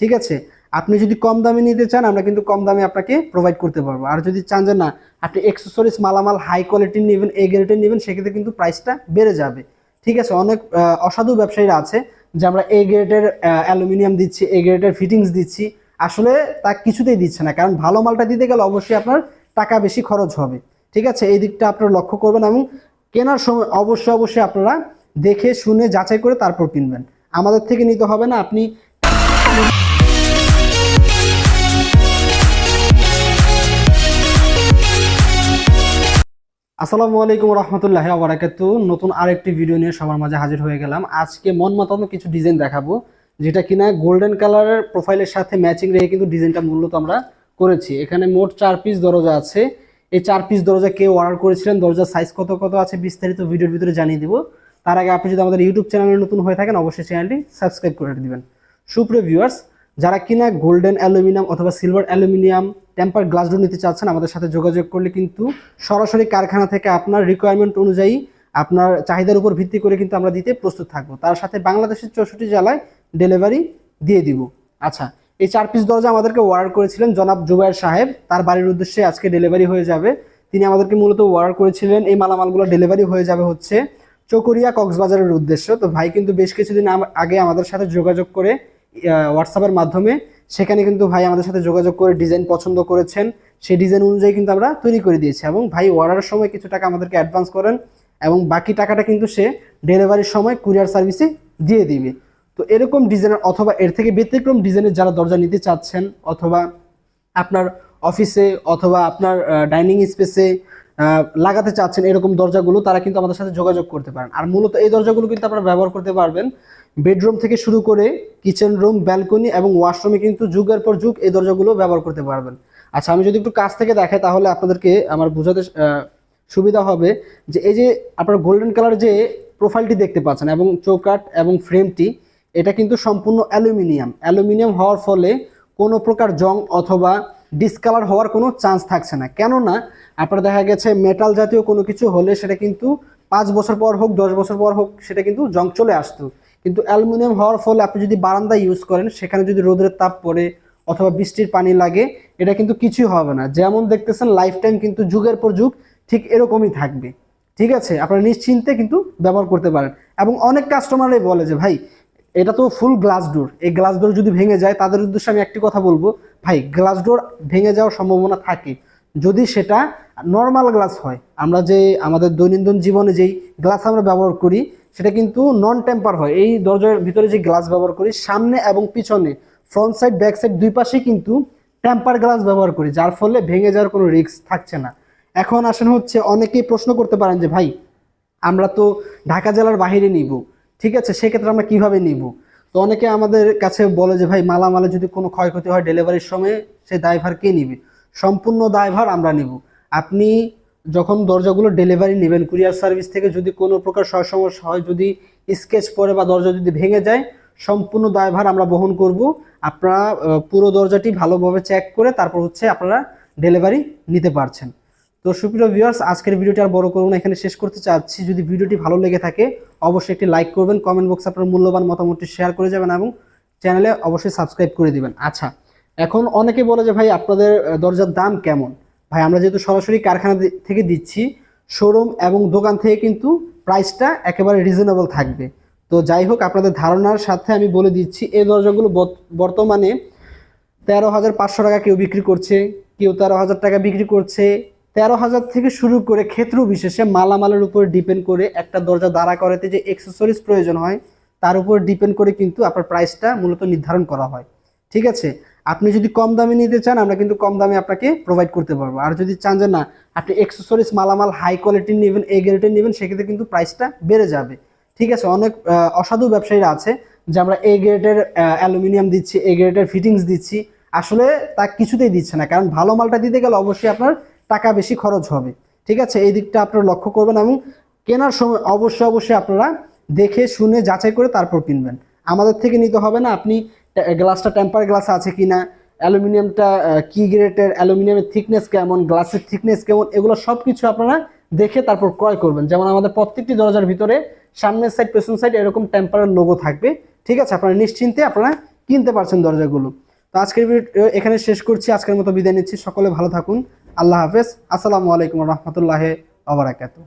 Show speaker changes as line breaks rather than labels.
ঠিক আছে? আপনি যদি কম দামে নিতে চান, আমরা কিন্তু কম দামে আপনাকে প্রোভাইড করতে পারব। আর যদি চান যে না, আপনি এক্সেসরিজ মালামাল হাই কোয়ালিটির নেবেন এ গ্রেডের নেবেন, সেক্ষেত্রে কিন্তু প্রাইসটা বেড়ে যাবে। ঠিক আছে? অনেক অসাধু ব্যবসায়ীরা আছে যে আমরা এ গ্রেডের অ্যালুমিনিয়াম দিচ্ছি এ গ্রেডের ফিটিংস দিচ্ছি। আসলে তা কিছুতেই দিচ্ছে না। কারণ ভালো মালটা দিতে গেলে অবশ্যই আপনার টাকা বেশি খরচ হবে। ঠিক আছে? এই দিকটা আপনারা লক্ষ্য করবেন এবং কেনার সময় অবশ্যই অবশ্যই আপনারা দেখে, শুনে, যাচাই করে তারপর কিনবেন। আমাদের থেকে নিতে হবে না। আপনি আসসালামু আলাইকুম রহমতুল্লাহ আবরাকাতু নতুন আরেকটি ভিডিও নিয়ে সবার মাঝে হাজির হয়ে গেলাম। আজকে মন মতানো কিছু ডিজাইন দেখাবো, যেটা কিনা গোল্ডেন কালারের প্রোফাইলের সাথে ম্যাচিং রেখে কিন্তু ডিজাইনটা মূলত আমরা করেছি। এখানে মোট চার পিস দরজা আছে। এই চার পিস দরজা কেউ অর্ডার করেছিলেন, দরজার সাইজ কত কত আছে বিস্তারিত ভিডিওর ভিতরে জানিয়ে দিব। তার আগে আপনি যদি আমাদের ইউটিউব চ্যানেলে নতুন হয়ে থাকেন, অবশ্যই চ্যানেলটি সাবস্ক্রাইব করে দিবেন। সুপ্রিয় ভিউয়ার্স যারা কিনা গোল্ডেন অ্যালুমিনিয়াম অথবা silver aluminium temper glass door নিতে চাচ্ছেন, আমাদের সাথে যোগাযোগ করলে কিন্তু সরাসরি কারখানা থেকে আপনার রিকোয়ারমেন্ট অনুযায়ী আপনার চাহিদার উপর ভিত্তি করে কিন্তু আমরা দিতে প্রস্তুত থাকব। তার সাথে বাংলাদেশের চৌষট্টি জেলায় ডেলিভারি দিয়ে দিব। আচ্ছা এই চার পিস দরজা আমাদেরকে অর্ডার করেছিলেন জনাব জুবাইর সাহেব। তার বাড়ির উদ্দেশ্যে আজকে ডেলিভারি হয়ে যাবে। তিনি আমাদেরকে মূলত অর্ডার করেছিলেন। এই মালামালগুলো ডেলিভারি হয়ে যাবে হচ্ছে চকরিয়া কক্সবাজারের উদ্দেশ্য। তো ভাই কিন্তু বেশ কিছুদিন আগে আমাদের সাথে যোগাযোগ করে হোয়াটসঅ্যাপের মাধ্যমে। সেখানে কিন্তু ভাই আমাদের সাথে যোগাযোগ করে ডিজাইন পছন্দ করেছেন। সেই ডিজাইন অনুযায়ী কিন্তু আমরা তৈরি করে দিয়েছি এবং ভাই অর্ডারের সময় কিছু টাকা আমাদেরকে অ্যাডভান্স করেন এবং বাকি টাকাটা কিন্তু সে ডেলিভারির সময় কুরিয়ার সার্ভিসে দিয়ে দিবে। তো এরকম ডিজাইনের অথবা এর থেকে ব্যতিক্রম ডিজাইনের যারা দরজা নিতে চাচ্ছেন অথবা আপনার অফিসে অথবা আপনার ডাইনিং স্পেসে লাগাতে চাচ্ছেন এরকম দরজাগুলো, তারা কিন্তু আমাদের সাথে যোগাযোগ করতে পারেন। আর মূলত এই দরজাগুলো কিন্তু আপনারা ব্যবহার করতে পারবেন। বেডরুম থেকে শুরু করে কিচেন রুম, ব্যালকনি এবং ওয়াশরুমে কিন্তু যুগের পর যুগ এই দরজাগুলো ব্যবহার করতে পারবেন। আচ্ছা আমি যদি একটু কাছ থেকে দেখাই, তাহলে আপনাদেরকে আমার বোঝাতে সুবিধা হবে যে এই যে আপনার গোল্ডেন কালার যে প্রোফাইলটি দেখতে পাচ্ছেন এবং চৌকাট এবং ফ্রেমটি, এটা কিন্তু সম্পূর্ণ অ্যালুমিনিয়াম। অ্যালুমিনিয়াম হওয়ার ফলে কোনো প্রকার জং অথবা ডিসকালার হওয়ার কোনো চান্স থাকছে না। কেননা আপনার দেখা গেছে মেটাল জাতীয় কোনো কিছু হলে সেটা কিন্তু পাঁচ বছর পর হোক, দশ বছর পর হোক, সেটা কিন্তু জং চলে আসতো। কিন্তু অ্যালুমিনিয়াম হওয়ার ফলে আপনি যদি বারান্দা ইউজ করেন, সেখানে যদি রোদের তাপ পড়ে অথবা বৃষ্টির পানি লাগে, এটা কিন্তু কিছুই হবে না। যেমন দেখতেছেন লাইফ টাইম কিন্তু যুগের পর যুগ ঠিক এরকমই থাকবে। ঠিক আছে? আপনারা নিশ্চিন্তে কিন্তু ব্যবহার করতে পারেন। এবং অনেক কাস্টমারই বলে যে, ভাই, এটা তো ফুল গ্লাস ডোর এই গ্লাস ডোর যদি ভেঙে যায়, তাদের উদ্দেশ্যে আমি একটি কথা বলব, ভাই গ্লাস ডোর ভেঙে যাওয়ার সম্ভাবনা থাকে। যদি সেটা নর্মাল গ্লাস হয়, আমরা যে আমাদের দৈনন্দিন জীবনে যেই গ্লাস আমরা ব্যবহার করি, সেটা কিন্তু নন টেম্পার হয়। এই দরজার ভিতরে যে গ্লাস ব্যবহার করি, সামনে এবং পিছনে ফ্রন্ট সাইড ব্যাক সাইড দুই পাশেই কিন্তু টেম্পার গ্লাস ব্যবহার করি, যার ফলে ভেঙে যাওয়ার কোনো রিস্ক থাকছে না। এখন আসেন হচ্ছে অনেকেই প্রশ্ন করতে পারেন যে, ভাই, আমরা তো ঢাকা জেলার বাইরে নিব, ঠিক আছে? সেক্ষেত্রে আমরা কীভাবে নিব? তো অনেকে আমাদের কাছে বলে যে, ভাই, মালামালে যদি কোনো ক্ষয়ক্ষতি হয় ডেলিভারির সময়, সে দায়ভার কে নিবে? সম্পূর্ণ দায়ভার আমরা নিব। আপনি যখন দরজাগুলো ডেলিভারি নেবেন কুরিয়ার সার্ভিস থেকে যদি কোনো প্রকার সমস্যা হয়, যদি স্কেচ পড়ে বা দরজা যদি ভেঙে যায়, সম্পূর্ণ দায়ভার আমরা বহন করব। আপনারা পুরো দরজাটি ভালোভাবে চেক করে তারপর হচ্ছে আপনারা ডেলিভারি নিতে পারছেন। তো সুপ্রিয় ভিউয়ার্স আজকের ভিডিওটি আর বড় করব না, এখানে শেষ করতে চাচ্ছি। যদি ভিডিওটি ভালো লেগে থাকে, অবশ্যই একটি লাইক করবেন কমেন্ট বক্সে আপনার মূল্যবান মতামতটি শেয়ার করে যাবেন এবং চ্যানেলে অবশ্যই সাবস্ক্রাইব করে দিবেন। আচ্ছা এখন অনেকে বলে যে, ভাই, আপনাদের দরজার দাম কেমন? ভাই, আমরা যেহেতু সরাসরি কারখানা থেকে দিচ্ছি, শোরুম এবং দোকান থেকে কিন্তু প্রাইসটা একেবারে রিজনেবল থাকবে। তো যাই হোক, আপনাদের ধারণার সাথে আমি বলে দিচ্ছি, এই দরজাগুলো বর্তমানে তেরো হাজার পাঁচশো টাকা কেউ বিক্রি করছে, কেউ তেরো হাজার টাকা বিক্রি করছে। তেরো হাজার থেকে শুরু করে ক্ষেত্র বিশেষে মালামালের উপর ডিপেন্ড করে একটা দরজা দাঁড়া করাতে যে এক্সেসরিজ প্রয়োজন হয়, তার উপর ডিপেন্ড করে কিন্তু আপনার প্রাইসটা মূলত নির্ধারণ করা হয়। ঠিক আছে? আপনি যদি কম দামে নিতে চান, আমরা কিন্তু কম দামে আপনাকে প্রোভাইড করতে পারব। আর যদি চান যে না, আপনি এক্সেসরিজ মালামাল হাই কোয়ালিটির নেবেন এ গ্রেডের নেবেন, সেক্ষেত্রে কিন্তু প্রাইসটা বেড়ে যাবে। ঠিক আছে? অনেক অসাধু ব্যবসায়ীরা আছে, যে আমরা এ গ্রেডের অ্যালুমিনিয়াম দিচ্ছি এ গ্রেডের ফিটিংস দিচ্ছি। আসলে তা কিছুতেই দিচ্ছে না, কারণ ভালো মালটা দিতে গেলে অবশ্যই আপনার টাকা বেশি খরচ হবে। ঠিক আছে? এই দিকটা আপনারা লক্ষ্য করবেন এবং কেনার সময় অবশ্যই অবশ্যই আপনারা দেখে, শুনে, যাচাই করে তারপর কিনবেন। আমাদের থেকে নিতে হবে না, আপনি গ্লাসটা টেম্পার গ্লাস আছে কি না অ্যালুমিনিয়ামটা কি গ্রেটের, অ্যালুমিনিয়ামের থিকনেস কেমন, গ্লাসের থিকনেস কেমন, এগুলো সব কিছু আপনারা দেখে তারপর ক্রয় করবেন। যেমন আমাদের প্রত্যেকটি দরজার ভিতরে, সামনের সাইড পেছন সাইড এরকম টেম্পারের লোগো থাকবে। ঠিক আছে, আপনারা নিশ্চিন্তে আপনারা কিনতে পারছেন দরজাগুলো। তো আজকের ভিডিও এখানে শেষ করছি, আজকের মতো বিদায় নিচ্ছি। সকলে ভালো থাকুন। আল্লাহ হাফেজ। আসসালামু আলাইকুম রহমতুল্লাহ আবরাকাতু